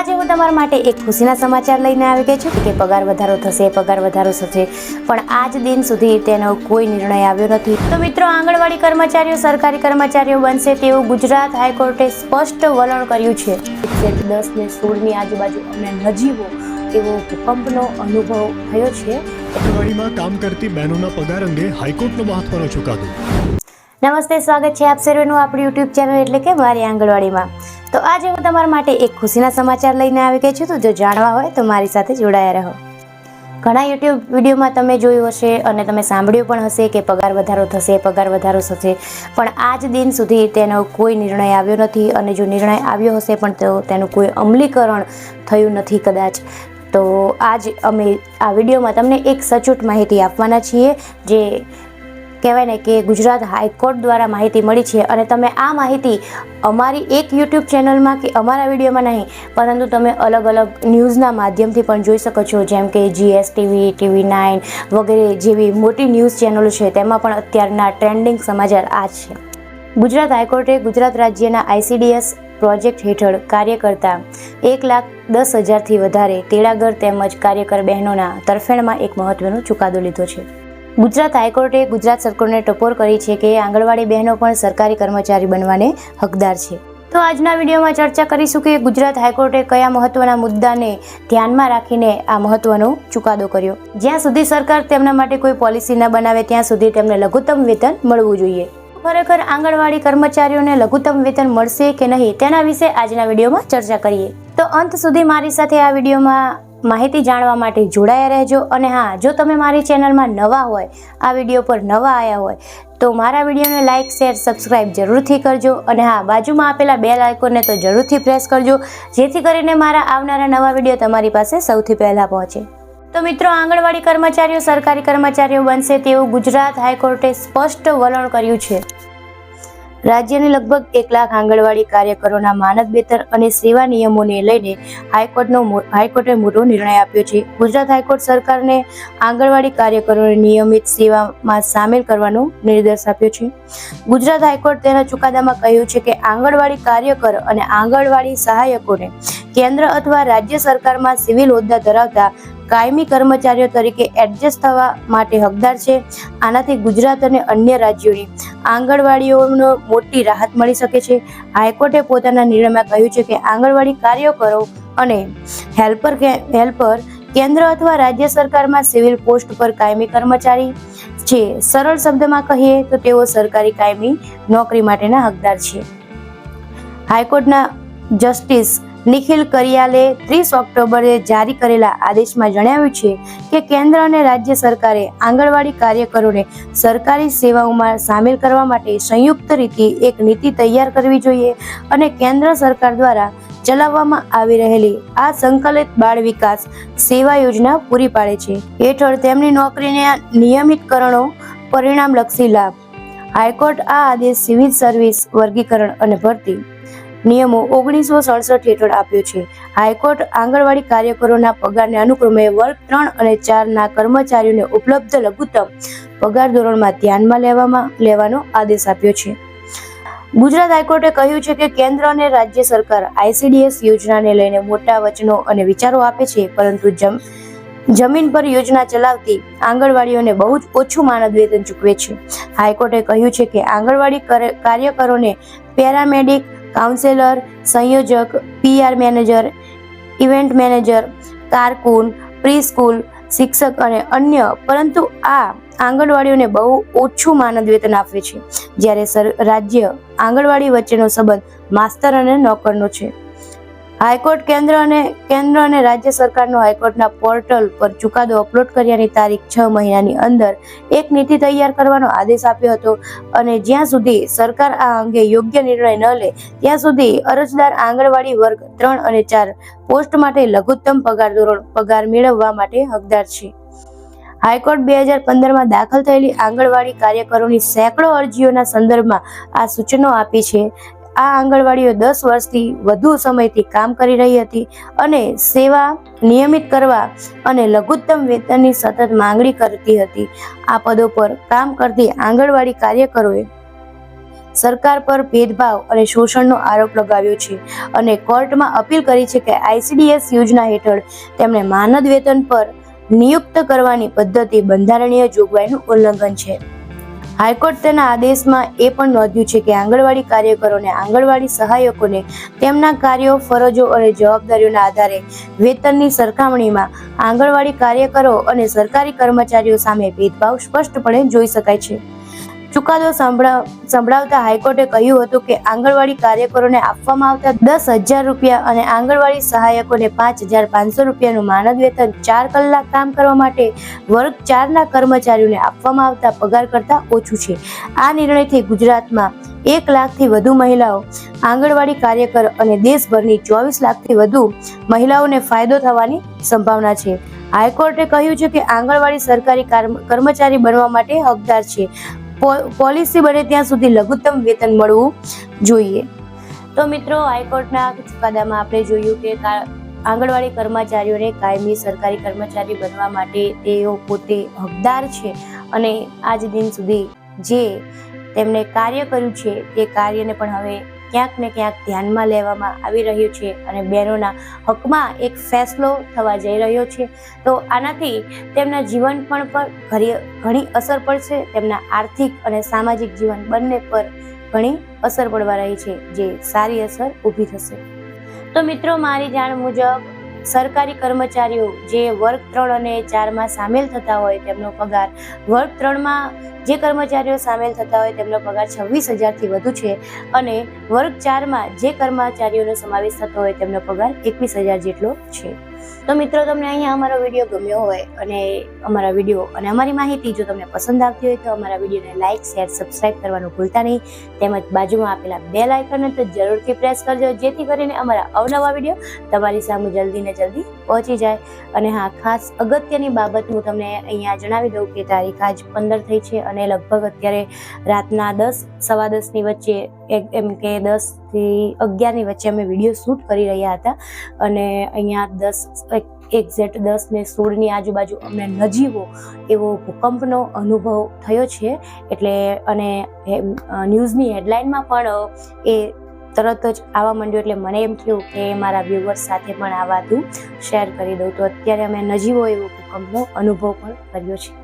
આજે હું તમારા માટે એક ખુશીના સમાચાર લઈને આવી ગઈ છું કે પગાર વધારો થશે પગાર વધારો થશે પણ આજ દિન સુધી તેનો કોઈ નિર્ણય આવ્યો નથી. તો મિત્રો આંગણવાડી કર્મચારીઓ સરકારી કર્મચારીઓ બનશે તેવું ગુજરાત હાઈકોર્ટે સ્પષ્ટ વલણ કર્યું છે. દસ ને સોળની આજુબાજુ અમને નજીવો એવો ભૂકંપનો અનુભવ થયો છે. આંગણવાડીમાં કામ કરતી બહેનોના પગાર અંગે હાઈકોર્ટનો મહત્વનો ચુકાદો. નમસ્તે સ્વાગત છે આપ સર્વેનું આપણી યુટ્યુબ ચેનલ એટલે કે મારી આંગણવાડીમાં. તો આજે હું તમારા માટે એક ખુશીના સમાચાર લઈને આવી ગઈ છું. તો જો જાણવા હોય તો મારી સાથે જોડાયા રહો. ઘણા યુટ્યુબ વિડીયોમાં તમે જોયું હશે અને તમે સાંભળ્યું પણ હશે કે પગાર વધારો થશે, પગાર વધારો થશે. પણ આજ દિન સુધી તેનો કોઈ નિર્ણય આવ્યો નથી અને જો નિર્ણય આવ્યો હશે પણ તો તેનું કોઈ અમલીકરણ થયું નથી કદાચ. તો આજ અમે આ વિડીયોમાં તમને એક સચોટ માહિતી આપવાના છીએ જે કહેવાય ને કે ગુજરાત હાઈકોર્ટ દ્વારા માહિતી મળી છે અને તમે આ માહિતી અમારી એક યુટ્યુબ ચેનલમાં કે અમારા વિડીયોમાં નહીં, પરંતુ તમે અલગ અલગ ન્યૂઝના માધ્યમથી પણ જોઈ શકો છો, જેમ કે જીએસટીવી ટીવી નાઇન વગેરે જેવી મોટી ન્યૂઝ ચેનલો છે, તેમાં પણ અત્યારના ટ્રેન્ડિંગ સમાચાર આ છે. ગુજરાત હાઈકોર્ટે ગુજરાત રાજ્યના આઈસીડીએસ પ્રોજેક્ટ હેઠળ કાર્ય કરતા એક લાખ દસ હજારથી વધારે તેડાગર તેમજ કાર્યકર બહેનોના તરફેણમાં એક મહત્વનો ચુકાદો લીધો છે. ગુજરાત હાઈકોર્ટે ગુજરાત સરકારને ટકોર કરી છે કે આંગણવાડી બહેનો પણ સરકારી કર્મચારી બનવાને હકદાર છે. તો આજના વિડીયોમાં ચર્ચા કરીશું કે ગુજરાત હાઈકોર્ટે કયા મહત્વના મુદ્દાને ધ્યાનમાં રાખીને આ મહત્વનો ચુકાદો કર્યો. જ્યાં સુધી સરકાર તેમના માટે કોઈ પોલિસી ન બનાવે, ત્યાં સુધી તેમને લઘુત્તમ વેતન મળવું જોઈએ. ખરેખર આંગણવાડી કર્મચારીઓને લઘુત્તમ વેતન મળશે કે નહીં તેના વિશે આજના વિડીયોમાં ચર્ચા કરીએ. તો અંત સુધી મારી સાથે આ વિડીયોમાં માહિતી જાણવા માટે જોડાયા રહેજો. અને હા, જો તમે મારી ચેનલમાં નવા હોય, આ વીડિયો પર નવા આવ્યા હોય, તો મારા વિડીયોને લાઇક શેર, સબસ્ક્રાઇબ જરૂરથી કરજો. અને હા, બાજુમાં આપેલા બે આઇકોનને તો જરૂરથી પ્રેસ કરજો, જેથી કરીને મારા આવનારા નવા વીડિયો તમારી પાસે સૌથી પહેલાં પહોંચે. તો મિત્રો, આંગણવાડી કર્મચારીઓ સરકારી કર્મચારીઓ બનશે તેવું ગુજરાત હાઈકોર્ટે સ્પષ્ટ વલણ કર્યું છે. રાજ્યની લગભગ એક લાખ આંગણવાડી કાર્યકરોના માનદ બેતર અને સેવા નિયમોને લઈને હાઈકોર્ટનો હાઈકોર્ટે મોટો નિર્ણય આપ્યો છે. ગુજરાત હાઈકોર્ટ સરકારને આંગણવાડી કાર્યકરોને નિયમિત સેવામાં સામેલ કરવાનો નિર્દેશ આપ્યો છે. ગુજરાત હાઈકોર્ટ તેના ચુકાદામાં કહ્યું છે કે આંગણવાડી કાર્યકર અને આંગણવાડી સહાયકોને કેન્દ્ર અથવા રાજ્ય સરકારમાં સિવિલ હોદ્દા ધરાવતા કાયમી કર્મચારીઓ તરીકે એડજસ્ટ થવા માટે હકદાર છે. આનાથી ગુજરાત અને અન્ય રાજ્યોની આંગણવાડીઓનો મોટી રાહત મળી શકે છે. હાઈકોર્ટે પોતાના નિર્ણયમાં કહ્યું છે કે આંગણવાડી કાર્યકરો અને હેલ્પર હેલ્પર કેન્દ્ર અથવા રાજ્ય સરકારમાં સિવિલ પોસ્ટ પર કાયમી કર્મચારી છે. સરળ શબ્દમાં કહીએ તો તેઓ સરકારી કાયમી નોકરી માટેના હકદાર છે. હાઈકોર્ટના જસ્ટિસ નિખિલ કરિયાલે ત્રીસ ઓક્ટોબરે જારી કરેલા આદેશમાં જણાવ્યું છે કે કેન્દ્ર અને રાજ્ય સરકારે આંગણવાડી કાર્યકરોને સરકારી સેવાઓમાં સામેલ કરવા માટે સંયુક્ત રીતે એક નીતિ તૈયાર કરવી જોઈએ અને કેન્દ્ર સરકાર દ્વારા ચલાવવામાં આવી રહેલી આ સંકલિત બાળ વિકાસ સેવા યોજના પૂરી પાડે છે. હેઠળ તેમની નોકરીને નિયમિતકરણો પરિણામલક્ષી લાભ. હાઈકોર્ટ આ આદેશ સિવિલ સર્વિસ વર્ગીકરણ અને ભરતી નિયમો ઓગણીસો સડસઠ હેઠળ આપ્યો છે. હાઈકોર્ટ આંગણવાડી કાર્યકરોના પગારને અનુક્રમે વર્ગ ત્રણ અને ચારના કર્મચારીઓને ઉપલબ્ધ લઘુત્તમ પગાર ધોરણમાં ધ્યાનમાં લેવામાં, લેવાનો આદેશ આપ્યો છે. ગુજરાત હાઈકોર્ટે કહ્યું છે કે કેન્દ્ર અને રાજ્ય સરકાર આઈસીડીએસ યોજનાને લઈને મોટા વચનો અને વિચારો આપે છે, પરંતુ જમ, જમીન પર યોજના ચલાવતી આંગણવાડીઓને બહુ જ ઓછું માનદ વેતન ચૂકવે છે. હાઈકોર્ટે કહ્યું છે કે આંગણવાડી કાર્યકરોને પેરામેડિક કાઉન્સેલર, સંયોજક પીઆર મેનેજર, ઇવેન્ટ મેનેજર, કારકુન, પ્રીસ્કૂલ, શિક્ષક અને અન્ય. પરંતુ આ આંગણવાડીઓને બહુ ઓછું માનદ વેતન આપે છે, જ્યારે રાજ્ય આંગણવાડી વચ્ચેનો સંબંધ માસ્તર અને નોકરનો છે. હાઈકોર્ટ કેન્દ્ર અને કેન્દ્ર અને રાજ્ય સરકારનો હાઈકોર્ટના પોર્ટલ પર ચુકાદો અપલોડ કર્યાની તારીખ છ મહિનાની અંદર એક નીતિ તૈયાર કરવાનો આદેશ આપ્યો હતો અને જ્યાં સુધી સરકાર આ અંગે યોગ્ય નિર્ણય ન લે, ત્યાં સુધી અરજદાર આંગણવાડી વર્ગ ત્રણ અને ચાર પોસ્ટ માટે લઘુત્તમ પગાર ધોરણ પગાર મેળવવા માટે હકદાર છે. હાઈકોર્ટ બે હજાર પંદરમાં દાખલ થયેલી આંગણવાડી કાર્યકરોની સેંકડો અરજીઓના સંદર્ભમાં આ સૂચનો આપી છે. આ આંગણવાડીઓ દસ વર્ષથી વધુ સમયથી કામ કરી રહી હતી અને સેવા નિયમિત કરવા અને લઘુત્તમ વેતનની સતત માંગણી કરતી હતી. આ પદો પર કામ કરતી આંગણવાડી કાર્યકરોએ સરકાર પર ભેદભાવ અને શોષણનો આરોપ લગાવ્યો છે અને કોર્ટમાં અપીલ કરી છે કે આઈસીડીએસ યોજના હેઠળ તેમણે માનદ વેતન પર નિયુક્ત કરવાની પદ્ધતિ બંધારણીય જોગવાઈનું ઉલ્લંઘન છે. હાઈકોર્ટ તેના આદેશમાં એ પણ નોંધ્યું છે કે આંગણવાડી કાર્યકરોને આંગણવાડી સહાયકોને તેમના કાર્યો, ફરજો અને જવાબદારીઓના આધારે વેતનની સરખામણીમાં આંગણવાડી કાર્યકરો અને સરકારી કર્મચારીઓ સામે ભેદભાવ સ્પષ્ટપણે જોઈ શકાય છે. ચુકાદો સંભળાવ સંભળાવતા હાઈકોર્ટે કહ્યું હતું કે આંગણવાડી કાર્યકરોને આપવામાં આવતા દસ હજાર રૂપિયા અને આંગણવાડી સહાયકોને પાંચ હજાર પાંચસો રૂપિયાનું માનદ વેતન ચાર કલાક કામ કરવા માટે વર્ગ ચારના કર્મચારીઓને આપવામાં આવતા પગાર કરતાં ઓછું છે. આ નિર્ણયથી ગુજરાતમાં એક લાખથી વધુ મહિલાઓ આંગણવાડી કાર્યકર અને દેશભરની ચોવીસ લાખથી વધુ મહિલાઓને ફાયદો થવાની સંભાવના છે. હાઈકોર્ટે કહ્યું છે કે આંગણવાડી સરકારી કારમ- કર્મચારી બનવા માટે હકદાર છે. પોલિસી બને ત્યાં સુધી લઘુત્તમ વેતન મળવું જોઈએ. તો મિત્રો, હાઈકોર્ટના ચુકાદામાં આપણે જોયું કે, આંગણવાડી કર્મચારીઓને કાયમી સરકારી કર્મચારી બનવા માટે તેઓ પોતે હકદાર છે અને આજ દિન સુધી જે તેમણે કાર્ય કર્યું છે તે કાર્યને પણ હવે ક્યાંક ને ક્યાંક ધ્યાનમાં લેવામાં આવી રહ્યું છે અને બહેનોના હકમાં એક ફેસલો થવા જઈ રહ્યો છે. તો આનાથી તેમના જીવન પણ પર ઘણી અસર પડશે. તેમના આર્થિક અને સામાજિક જીવન બંને પર ઘણી અસર પડવા રહી છે, જે સારી અસર ઊભી થશે. તો મિત્રો, મારી જાણ મુજબ સરકારી કર્મચારીઓ જે વર્ગ ત્રણ અને ચારમાં સામેલ થતા હોય તેમનો પગાર, વર્ગ ત્રણમાં જે કર્મચારીઓ સામેલ થતા હોય તેમનો પગાર છવ્વીસ હજારથી વધુ છે અને વર્ગ ચારમાં જે કર્મચારીઓનો સમાવેશ થતો હોય તેમનો પગાર એકવીસ હજાર જેટલો છે. તો મિત્રો, તમને અહીંયા અમારો વીડિયો ગમ્યો હોય અને અમારા વીડિયો અને અમારી માહિતી જો તમને પસંદ આવતી હોય તો અમારા વિડીયોને લાઇક શેર સબસ્ક્રાઇબ કરવાનું ભૂલતા નહીં. તેમજ બાજુમાં આપેલા બે લાઇકનને તો જરૂરથી પ્રેસ કરજો, જેથી કરીને અમારા અવનવા વીડિયો તમારી સામે જલ્દી ને જલ્દી પહોંચી જાય. અને હા, ખાસ અગત્યની બાબત હું તમને અહીંયા જણાવી દઉં કે તારીખ આજ પંદર થઈ છે અને લગભગ અત્યારે રાતના દસ, સવા દસની વચ્ચે એમ કે દસથી અગિયારની વચ્ચે અમે વીડિયો શૂટ કરી રહ્યા હતા. અને અહીંયા દસ એક્ઝેક્ટ દસ ને સોળની આજુબાજુ અમને નજીવો એવો ભૂકંપનો અનુભવ થયો છે. એટલે અને ન્યૂઝની હેડલાઇનમાં પણ એ તરત જ આવવા માંડ્યું. એટલે મને એમ થયું કે મારા વ્યુઅર્સ સાથે પણ આ વાતું શેર કરી દઉં. તો અત્યારે અમે નજીવો એવો ભૂકંપનો અનુભવ પણ કર્યો છે.